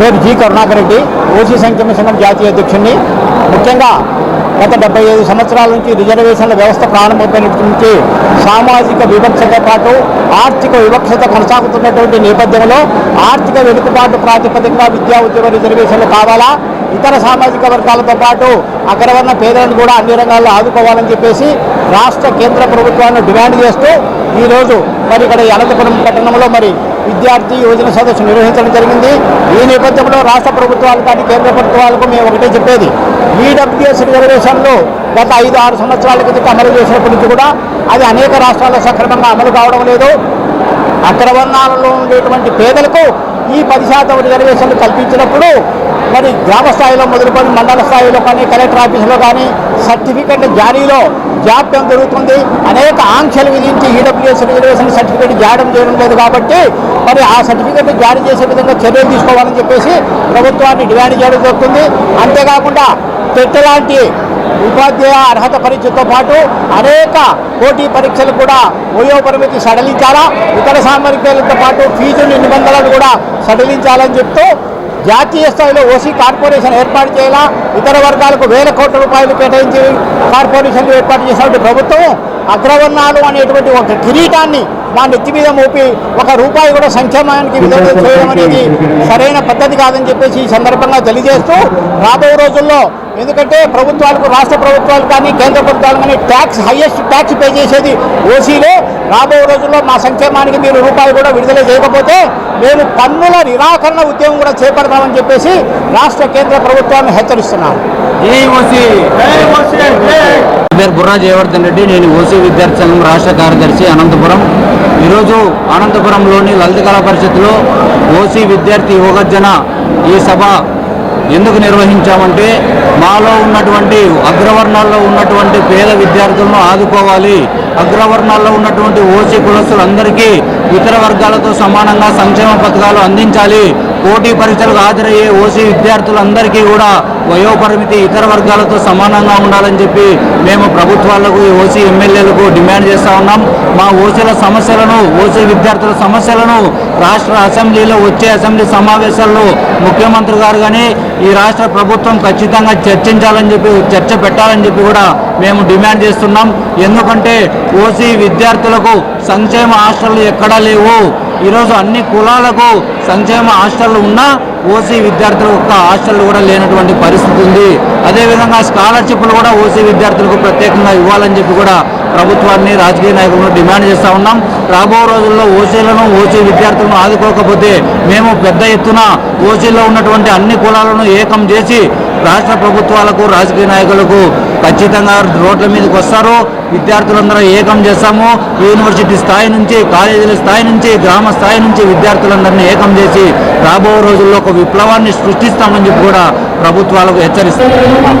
పేరు G Karunakar Reddy OC సంక్షేమ సంఘం జాతీయ అధ్యక్షుడిని ముఖ్యంగా గత డెబ్బై ఐదు సంవత్సరాల నుంచి రిజర్వేషన్ల వ్యవస్థ ప్రారంభమైనటువంటి నుంచి సామాజిక వివక్షతో పాటు ఆర్థిక వివక్షత కొనసాగుతున్నటువంటి నేపథ్యంలో ఆర్థిక వెనుకబాటు ప్రాతిపదికగా విద్యా ఉద్యోగ రిజర్వేషన్లు కావాలా? ఇతర సామాజిక వర్గాలతో పాటు అగ్రవర్ణ పేదలను కూడా అన్ని రంగాల్లో ఆదుకోవాలని చెప్పేసి రాష్ట్ర కేంద్ర ప్రభుత్వాన్ని డిమాండ్ చేస్తూ ఈరోజు మరి ఇక్కడ అనంతపురం పట్టణంలో మరి విద్యార్థి యువజన సదస్సు నిర్వహించడం జరిగింది. ఈ నేపథ్యంలో రాష్ట్ర ప్రభుత్వాలు కానీ కేంద్ర ప్రభుత్వాలకు మేము ఒకటే చెప్పేది. ఈడబ్ల్యూఎస్ రిజర్వేషన్లు గత ఐదు ఆరు సంవత్సరాల క్రితం అమలు చేసినప్పటి నుంచి కూడా అది అనేక రాష్ట్రాల్లో సక్రమంగా అమలు కావడం లేదు. అగ్రవర్ణాలలో ఉండేటువంటి పేదలకు ఈ పది శాతం రిజర్వేషన్లు కల్పించినప్పుడు మరి గ్రామ స్థాయిలో మొదలుకొని మండల స్థాయిలో కానీ కలెక్టర్ ఆఫీసులో కానీ సర్టిఫికెట్ జారీలో జాప్యం జరుగుతుంది. అనేక ఆంక్షలు విధించి ఈడబ్ల్యూఎస్ రిజర్వేషన్ సర్టిఫికేట్ జారీ చేయడం లేదు కాబట్టి మరి ఆ సర్టిఫికెట్ జారీ చేసే విధంగా చర్యలు తీసుకోవాలని చెప్పేసి ప్రభుత్వాన్ని డిమాండ్ చేయడం జరుగుతుంది. అంతేకాకుండా టెట్ లాంటి ఉపాధ్యాయ అర్హత పరీక్షతో పాటు అనేక పోటీ పరీక్షలు కూడా వయో పరిమితి సడలించాలా? ఇతర సామర్థ్యాలతో పాటు ఫీజు నిబంధనలు కూడా సడలించాలని చెప్తూ జాతీయ స్థాయిలో ఓసీ కార్పొరేషన్ ఏర్పాటు చేయాలా? ఇతర వర్గాలకు వేల కోట్ల రూపాయలు కేటాయించి కార్పొరేషన్లు ఏర్పాటు చేసినటువంటి ప్రభుత్వం అగ్రవర్ణాలు అనేటువంటి ఒక కిరీటాన్ని మా నెత్తి మీద మోపి ఒక రూపాయి కూడా సంక్షేమానికి విడుదల చేయడం అనేది సరైన పద్ధతి కాదని చెప్పేసి ఈ సందర్భంగా తెలియజేస్తూ రాబోయే రోజుల్లో ఎందుకంటే ప్రభుత్వాలకు రాష్ట్ర ప్రభుత్వాలు కానీ కేంద్ర ప్రభుత్వాలు కానీ ట్యాక్స్ హైయెస్ట్ ట్యాక్స్ పే చేసేది ఓసీలో. రాబో రోజుల్లో మా సంక్షేమానికి మీరు రూపాయి కూడా విడుదల చేయకపోతే మేము పన్నుల నిరాకరణ ఉద్యమం కూడా చేపడతామని చెప్పేసి రాష్ట్ర కేంద్ర ప్రభుత్వాన్ని హెచ్చరిస్తున్నాం పేరు బుర్రా జయవర్ధన్ రెడ్డి నేను ఓసీ విద్యార్థి సంఘం రాష్ట్ర కార్యదర్శి అనంతపురం. ఈరోజు అనంతపురంలోని లలిత కళా పరిషత్తులో ఓసీ విద్యార్థి యువగర్జన ఈ సభ ఎందుకు నిర్వహించామంటే మాలో ఉన్నటువంటి అగ్రవర్ణాల్లో ఉన్నటువంటి పేద విద్యార్థులను ఆదుకోవాలి. అగ్రవర్ణాల్లో ఉన్నటువంటి ఓసీ కులస్తులందరికీ ఇతర వర్గాలతో సమానంగా సంక్షేమ పథకాలు అందించాలి. పోటీ పరీక్షలకు హాజరయ్యే ఓసీ విద్యార్థులందరికీ కూడా వయోపరిమితి ఇతర వర్గాలతో సమానంగా ఉండాలని చెప్పి మేము ప్రభుత్వాలకు ఓసీ ఎమ్మెల్యేలకు డిమాండ్ చేస్తా ఉన్నాం. మా ఓసీల సమస్యలను ఓసీ విద్యార్థుల సమస్యలను రాష్ట్ర అసెంబ్లీలో వచ్చే అసెంబ్లీ సమావేశాల్లో ముఖ్యమంత్రి గారు కానీ ఈ రాష్ట్ర ప్రభుత్వం ఖచ్చితంగా చర్చించాలని చెప్పి చర్చ పెట్టాలని చెప్పి కూడా మేము డిమాండ్ చేస్తున్నాం. ఎందుకంటే ఓసీ విద్యార్థులకు సంక్షేమ హాస్టళ్ళు ఎక్కడా లేవు. ఈరోజు అన్ని కులాలకు సంక్షేమ హాస్టళ్ళు ఉన్నా ఓసీ విద్యార్థుల యొక్క హాస్టల్ కూడా లేనటువంటి పరిస్థితి ఉంది. అదేవిధంగా స్కాలర్షిప్లు కూడా ఓసీ విద్యార్థులకు ప్రత్యేకంగా ఇవ్వాలని చెప్పి కూడా ప్రభుత్వాన్ని రాజకీయ నాయకులను డిమాండ్ చేస్తూ ఉన్నాం. రాబో రోజుల్లో ఓసీలను ఓసీ విద్యార్థులను ఆదుకోకపోతే మేము పెద్ద ఎత్తున ఓసీలో ఉన్నటువంటి అన్ని కులాలను ఏకం చేసి రాష్ట్ర ప్రభుత్వాలకు రాజకీయ నాయకులకు ఖచ్చితంగా రోడ్ల మీదకి వస్తారు. విద్యార్థులందరూ ఏకం చేస్తాము. యూనివర్సిటీ స్థాయి నుంచి కాలేజీల స్థాయి నుంచి గ్రామ స్థాయి నుంచి విద్యార్థులందరినీ ఏకం చేసి రాబో రోజుల్లో ఒక విప్లవాన్ని సృష్టిస్తామని చెప్పి కూడా ప్రభుత్వాలకు హెచ్చరిస్తాం.